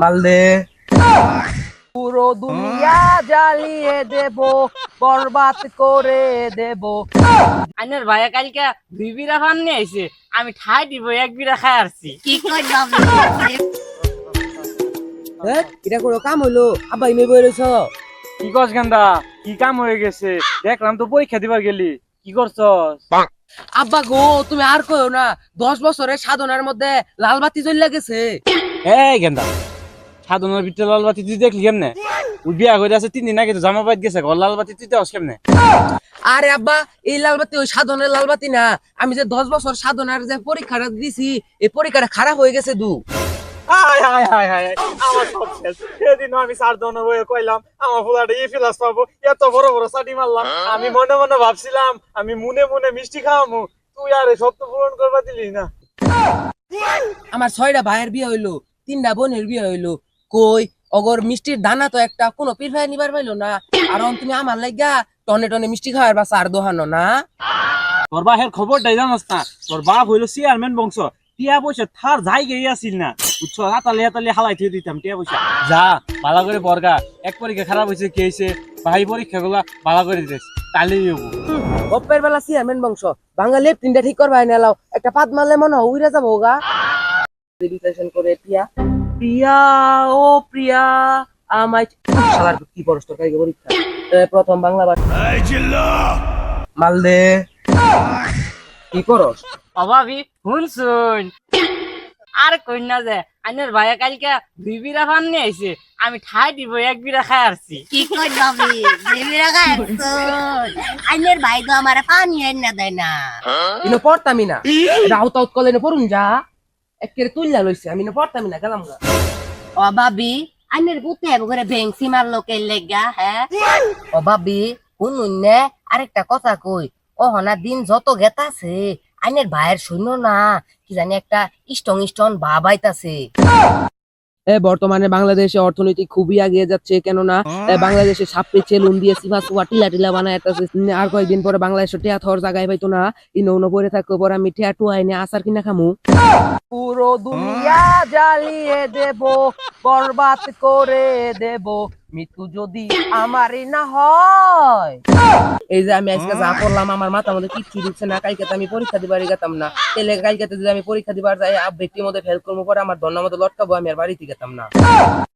মালদে। পুরো দুনিয়া জ্বালিয়ে দেব বরবাদ করে দেব। আইনের ভাইয়া কালকে দুই বিরা ফান নিয়ে আইছে আমি ঠাই দিব এক বিরা খাই আসছি কি এটা কোনো কাম হইল? আব্বা ইমে বইরেছ কি করছ গান্দা? কি কাম হয়ে গেছে? দেখলাম তো পরীক্ষা দিবার গেলি। কি করছস? আব্বা গো তুমি আর কইও না দশ বছরের সাধনার মধ্যে লাল বাতি জ্বলে গেছে। এই গেন্দা সাধনের ভিতরে লাল বাতি তুই দেখলি কেমনে? ওই বিয়া করে আছে তিন দিন আগে তো জামা বাইত গেছে ঘর লাল বাতি তুই দেওয়াস কেমনে? আরে আব্বা এই লাল বাতি ওই সাধনের লাল বাতি না আমি যে দশ বছর সাধনার যে পরীক্ষাটা দিছি এই পরীক্ষাটা খারাপ হয়ে গেছে দু। আমার সব শেষ। সেদিন আমি সার দন হয়ে কইলাম আমার ফুলাটা ই ফিলাস পাবো এত বড় বড় সাটি মারলাম। আমি মনে মনে ভাবছিলাম আমি মনে মনে মিষ্টি খাওয়ামু তুই আরে সত্য পূরণ করবা দিলি না। আমার ছয়টা ভাইয়ের বিয়ে হইল তিনটা বোনের বিয়ে হইল। কই? অগর মিষ্টির দানা তো একটা কোনো পীর ভাই নিবার পাইলো না। আর তুমি আমার লাগা টনে টনে মিষ্টি খাওয়ার বা চার দোহানো না। তোর বাহের খবরটাই জানাস না? তোর বাপ হইল চেয়ারম্যান বংশ। টিয়া পয়সা থার যাই গিয়ে আসিল না। বুঝছ হাতালে হাতালে হালাই থুয়ে দিতাম টিয়া পয়সা। যা ভালো করে বর্গা। এক পরীক্ষা খারাপ হয়েছে কি হয়েছে ভাই পরীক্ষা গুলা ভালো করে দিস তাহলেই হব গপ্পের বেলা চেয়ারম্যান বংশ। বাঙালি তিনটা ঠিক করবাই নেলাও একটা পাত মারলে মনে হয় উইরা যাব গা। রেজিস্ট্রেশন করে প্রিয়া। প্রিয়া ও প্রিয়া আমায় শালার কি পরশ পরীক্ষা? প্রথম বাংলা ভাষা। মালদে। কি করস? অভাবি শুন শুন আর কই না যে আইনের ভাইয়া কালকে দুই বিরা ফান নিয়ে আইছে। আমি ঠাই দিব এক বিরা খাই আসছি কি কই বাবি বেবি রাখা আইনের ভাই তো আমার পানি এনে দেয় না। ইনো পড়তামি না। রাউত নো পড়ুন যা। একের তুইলা লইছে আমি না পড়তাম না গেলাম গা ও বাবি আইনের গুতে করে ভেংসি মারলো কে লেগা হ্যাঁ ও বাবি শুনুন নে আরেকটা কথা কই ও হনা দিন যত গেতাছে আইনের ভাইয়ের শুনো না কি জানি একটা ইস্টং ইস্টন ভাব আইতাছে বর্তমানে বাংলাদেশে অর্থনীতি খুবই এগিয়ে যাচ্ছে, কেননা বাংলাদেশে সাপড়ি চেলুন দিয়ে সিফা সুয়া টিলা টিলা বানায় আর কয়েকদিন পরে বাংলাদেশে টিয়া থর জায়গায় পাইতো না। ইনো উনো পরে থাকতো পরে আমি টিয়া টু এনে আসার কিনা খামু। পুরো দুনিয়া জ্বালিয়ে দেব, বরবাদ করে দেব। মৃত্যু যদি আমারই না হয়। এই যে আমি আজকে যা করলাম, আমার মাথা মধ্যে কিচ্ছু দিচ্ছে না। কালকে আমি পরীক্ষা দিবার গেতাম না। তাহলে কালকে যদি আমি পরীক্ষা দিবার যাই আবৃত্তির মধ্যে ফেল করব, পরে আমার ধন্যবাদ লটকাবো, আমি আর বাড়িতে গেতাম না।